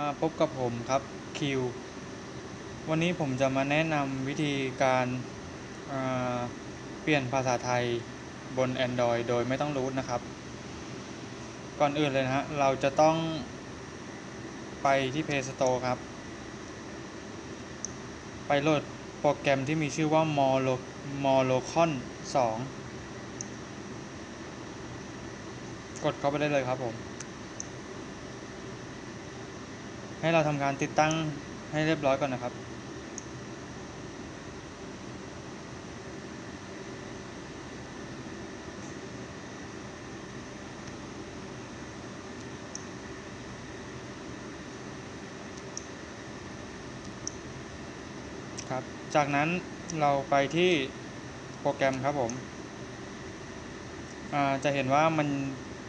มาพบกับผมครับคิววันนี้ผมจะมาแนะนำวิธีการอ่าเปลี่ยนภาษาไทยบน Android โดยไม่ต้องรูทนะครับ ก่อนอื่นเลยนะฮะเราจะต้องไปที่ Play Store ครับ ไปโหลดโปรแกรมที่มีชื่อว่า Molo Molocon 2 กดเข้าไปได้เลยครับผม ให้เราทำการติดตั้งให้เรียบร้อยก่อนนะครับ ครับ จากนั้นเราไปที่โปรแกรมครับผม จะเห็นว่ามัน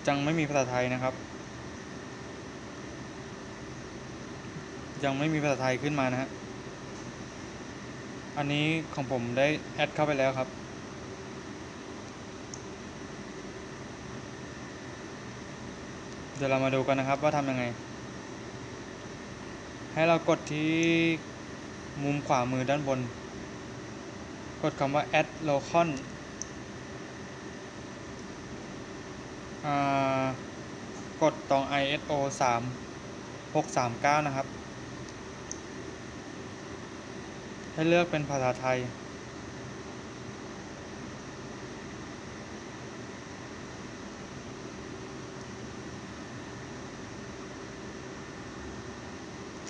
ยังไม่มีภาษาไทยนะครับ ยังไม่มีภาษาไทยขึ้นมานะฮะ อันนี้ของผมได้แอดเข้าไปแล้วครับ เดี๋ยวเรามาดูกันนะครับว่าทำยังไง ให้เรากดที่มุมขวามือด้านบน กดคำว่า add local กดตรง ISO 3 639 นะครับ ให้เลือกเป็นภาษาไทย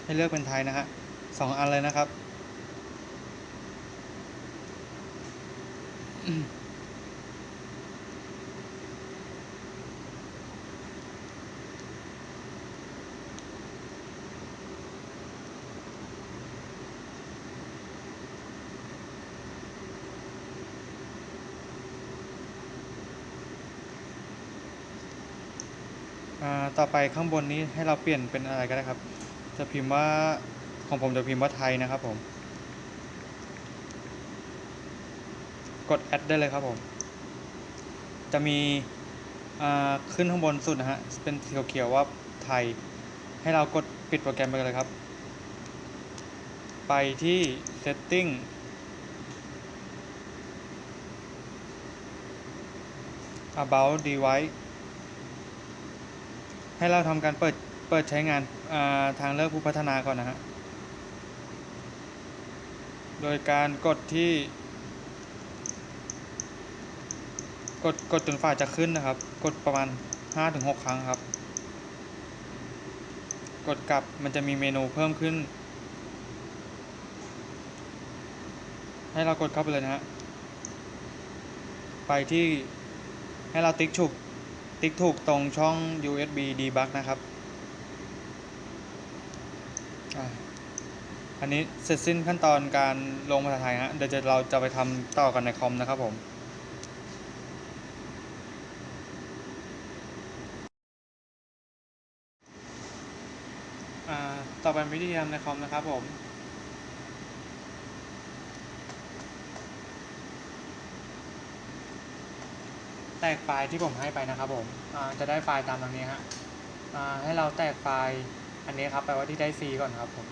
ให้เลือกเป็นไทยนะฮะสองอันเลยนะครับ ต่อไปข้างบนนี้ให้เราเปลี่ยนเป็นอะไรก็ได้ครับ จะพิมพ์ว่าของผมจะพิมพ์ว่าไทยนะครับผม กดแอดได้เลยครับผม จะมีขึ้นข้างบนสุดนะฮะ เป็นสีเขียวๆว่าไทย ให้เรากดปิดโปรแกรมไปเลยครับ ไปที่ setting about device ให้เราทำการเปิดเปิดใช้งานาทางเลือกผู้พัฒนาก่อนนะฮะ โดยการกดที่ กดกดจนฝ่าจะขึ้นนะครับ กดประมาณ 5-6 ครั้งครับ กดกลับมันจะมีเมนูเพิ่มขึ้น ให้เรากดเข้าไปเลยนะฮะ ไปที่ให้เราติ๊กถูก ติ๊กถูกตรงช่อง USB debug นะครับ อันนี้เสร็จสิ้นขั้นตอนการลงภาษาไทยฮะ เดี๋ยวจะเราจะไปทำต่อกันในคอมนะครับผมอ่าต่อไปวิธีทำในคอมนะครับผม แตกไฟล์ที่ผมให้ไปนะครับผมจะได้ไฟล์ตามตรงนี้ฮะให้เราแตกไฟล์อันนี้ครับไปไว้ที่ได้ C ก่อนครับผม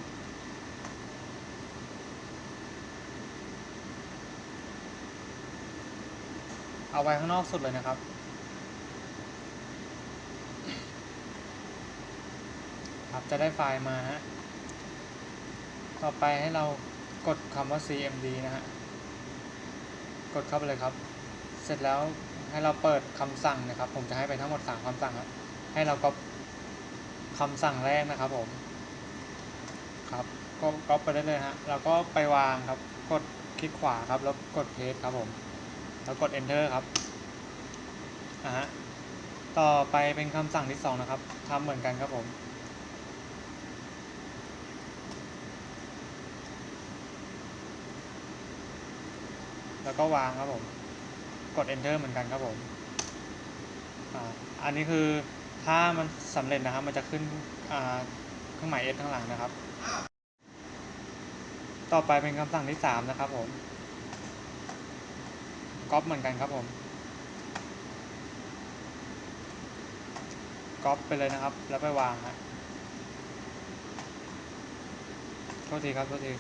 เอาไว้ข้างนอกสุดเลยนะครับ ครับจะได้ไฟล์มาฮะ ต่อไปให้เรากดคำว่า cmd นะฮะ กดเข้าไปเลยครับ เสร็จแล้ว ให้เราเปิดคำสั่งนะครับ ผมจะให้ไปทั้งหมด 3คำสั่งครับให้เราก็คำสั่งแรกนะครับผมครับก็ก๊อปไปได้เลยฮะแล้วก็ไปวางครับ กดคลิกขวาครับ แล้วกด paste ครับผม แล้วกด enter ครับอะฮะต่อไปเป็นคำสั่งที่ 2 นะครับทำเหมือนกันครับผมแล้วก็วางครับผม ด enter เหมือนกันครับผมอันนี้คือถ้ามันสำเร็จนะครับ มันจะขึ้นเครื่องหมาย S ข้างหลังนะครับ ต่อไปเป็นคำสั่งที่ 3 นะครับผมก๊อปเหมือนกันครับผมก๊อปไปเลยนะครับ แล้วไปวางฮะโทษทีครับโทษที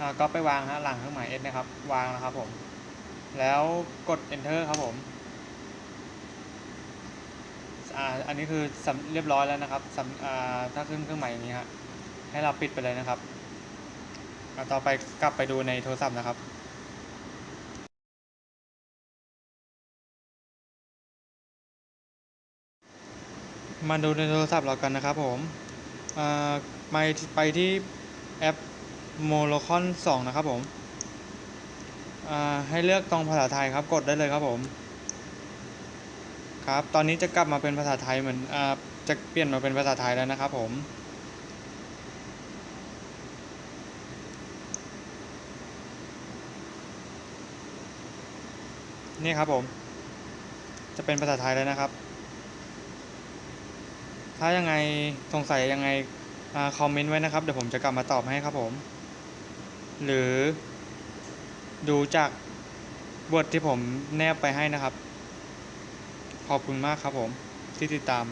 อ่าก็ไปวางฮะหลังเครื่องหมาย S นะครับ วางนะครับผม แล้วกด enter ครับผมอ่าอันนี้คือสำเรียบร้อยแล้วนะครับสำอ่าถ้าขึ้นเครื่องหมายอย่างนี้ฮะให้เราปิดไปเลยนะครับอ่าต่อไปกลับไปดูในโทรศัพท์นะครับมาดูในโทรศัพท์เรากันนะครับผมอ่าไปไปที่แอป m o l o c o n 2นะครับผม ให้เลือกตรงภาษาไทยครับกดได้เลยครับผม ครับ ตอนนี้จะกลับมาเป็นภาษาไทยเหมือนอจะเปลี่ยนมาเป็นภาษาไทยแล้วนะครับผม นี่ครับผม จะเป็นภาษาไทยแล้วนะครับ ถ้ายังไงสงสัยยังไงอคอมเมนต์ไว้นะครับ เดี๋ยวผมจะกลับมาตอบให้ครับผม หรือ ดูจากบทที่ผมแนบไปให้นะครับ ขอบคุณมากครับผมที่ติดตาม